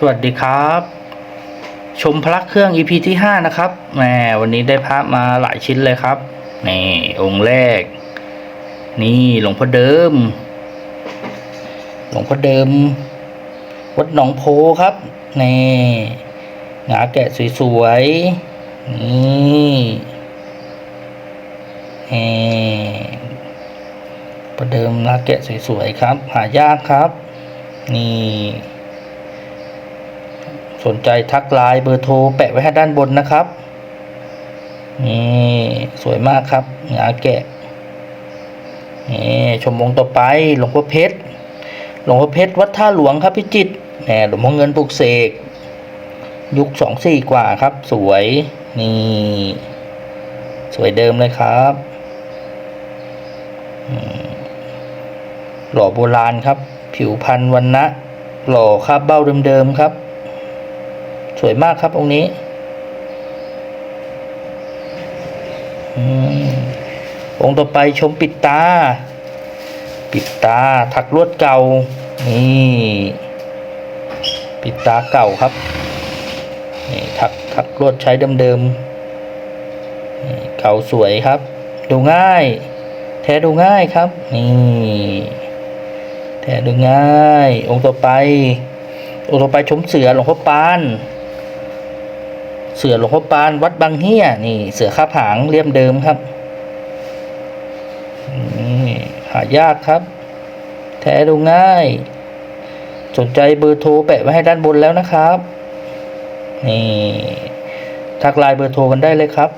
สวัสดีครับ ชมพระเครื่อง EP ที่ 5 นะครับแหมวันนี้ได้พระมาหลายชิ้นเลยครับนี่องค์แรก นี่หลวงพ่อเดิม หลวงพ่อเดิม วัดหนองโพครับนี่หงาแกะสวยๆนี่นี่ประเดิมหงาแกะสวยๆครับ หายากครับ นี่ สนใจทักไลน์เบอร์โทรแปะไว้ให้ด้านบนนะครับนี่สวยมากครับงาแกะนี่ชมวงต่อไปหลวงพ่อเพชรหลวงพ่อเพชรวัดท่าหลวงครับพิจิตรแหมหลวงพ่อเงินปลูกเสกยุคสองสี่กว่าครับ สวยนี่ สวยเดิมเลยครับหล่อโบราณครับ ผิวพันธ์วันนะหล่อคาบเบ้าเดิมๆครับ สวยมากครับองค์นี้องค์ต่อไปชมปิดตา ปิดตาถักลวดเก่า นี่ปิดตาเก่าครับนี่ถักถักลวดใช้เดิมๆเก่าสวยครับ ดูง่าย แท้ดูง่ายครับ นี่แท้ดูง่าย องค์ต่อไป องค์ต่อไปชมเสือหลวงพ่อปาน เสือหลวงพ่อปานวัดบางเฮียนี่เสือข้าผางเลี่ยมเดิมครับนี่หายากครับ แท้ดูง่าย สนใจเบอร์โทรแปะไว้ให้ด้านบนแล้วนะครับนี่ทักไลน์เบอร์โทรกันได้เลยครับ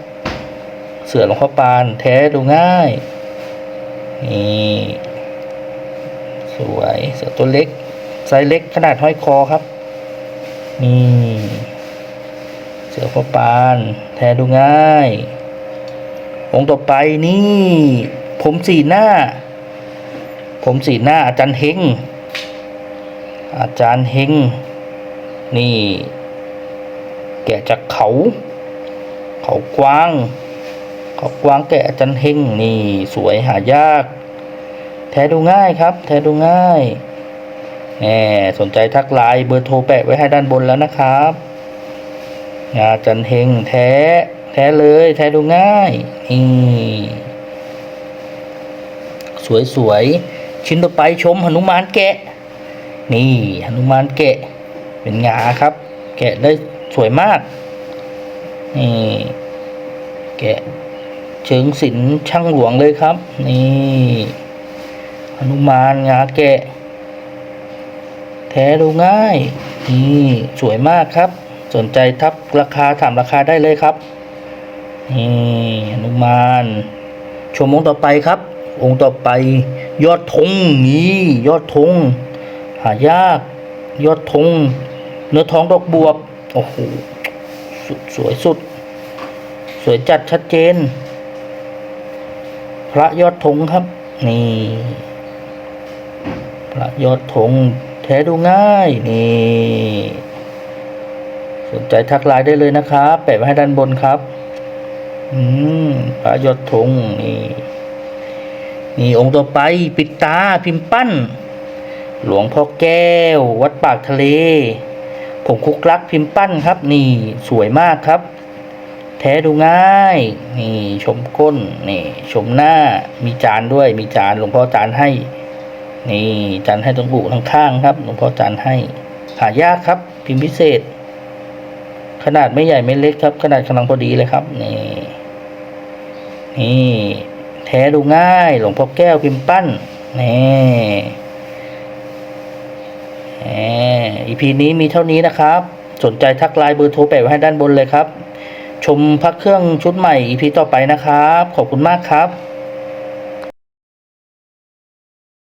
เสือหลวงพ่อปานแท้ดูง่ายนี่สวยเสือตัวเล็กไซส์เล็กขนาดห้อยคอครับนี่ สือพ่อปาน แท้ดูง่าย องค์ต่อไปนี่ ผมสีหน้า ผมสีหน้าอาจารย์เฮงอาจารย์เฮงนี่ แกะจากเขา เขากว้าง เขากว้างแกะอาจารย์เฮงนี่ สวยหายาก แท้ดูง่ายครับ แท้ดูง่ายแหมสนใจทักไลน์เบอร์โทรแปะไว้ให้ด้านบนแล้วนะครับ งาจันเฮงแท้ แท้เลย แท้ดูง่ายนี่สวยๆชิ้นต่อไปชมหนุมานแกะ นี่หนุมานแกะ เป็นงาครับ แกะได้สวยมาก นี่ แกะเชิงศิลป์ช่างหลวงเลยครับ นี่หนุมานงาแกะ แท้ดูง่าย นี่ สวยมากครับ สนใจทับราคาถามราคาได้เลยครับนี่หนุมานชมองค์ต่อไปครับ องค์ต่อไป ยอดธงนี่ยอดธงหายากยอดธงเนื้อท้องดอกบวบโอ้โหสุดสวยสุด สวยจัดชัดเจน พระยอดธงครับ นี่ พระยอดธงแท้ดูง่ายนี่ สนใจทักไลน์ได้เลยนะครับแปะไว้ให้ด้านบนครับ อืมพระยอดธงนี่ นี่องค์ต่อไปปิดตาพิมพ์ปั้น หลวงพ่อแก้ว วัดปากทะเล ผมคุกรักพิมพ์ปั้นครับ นี่สวยมากครับ แท้ดูง่าย นี่ ชมก้น นี่ ชมหน้ามีจานด้วยมีจานหลวงพ่อจานให้ นี่จานให้ตรงบุทั้งข้างๆครับ หลวงพ่อจานให้หายากครับ พิมพ์พิเศษ ขนาดไม่ใหญ่ไม่เล็กครับ ขนาดกำลังพอดีเลยครับ นี่ นี่แท้ดูง่าย หลวงพ่อแก้วพิมพ์ปั้น นี่แหม EP นี้มีเท่านี้นะครับ สนใจทักไลน์เบอร์โทรแปะไว้ให้ด้านบนเลยครับ ชมพักเครื่องชุดใหม่ EP ต่อไปนะครับ ขอบคุณมากครับ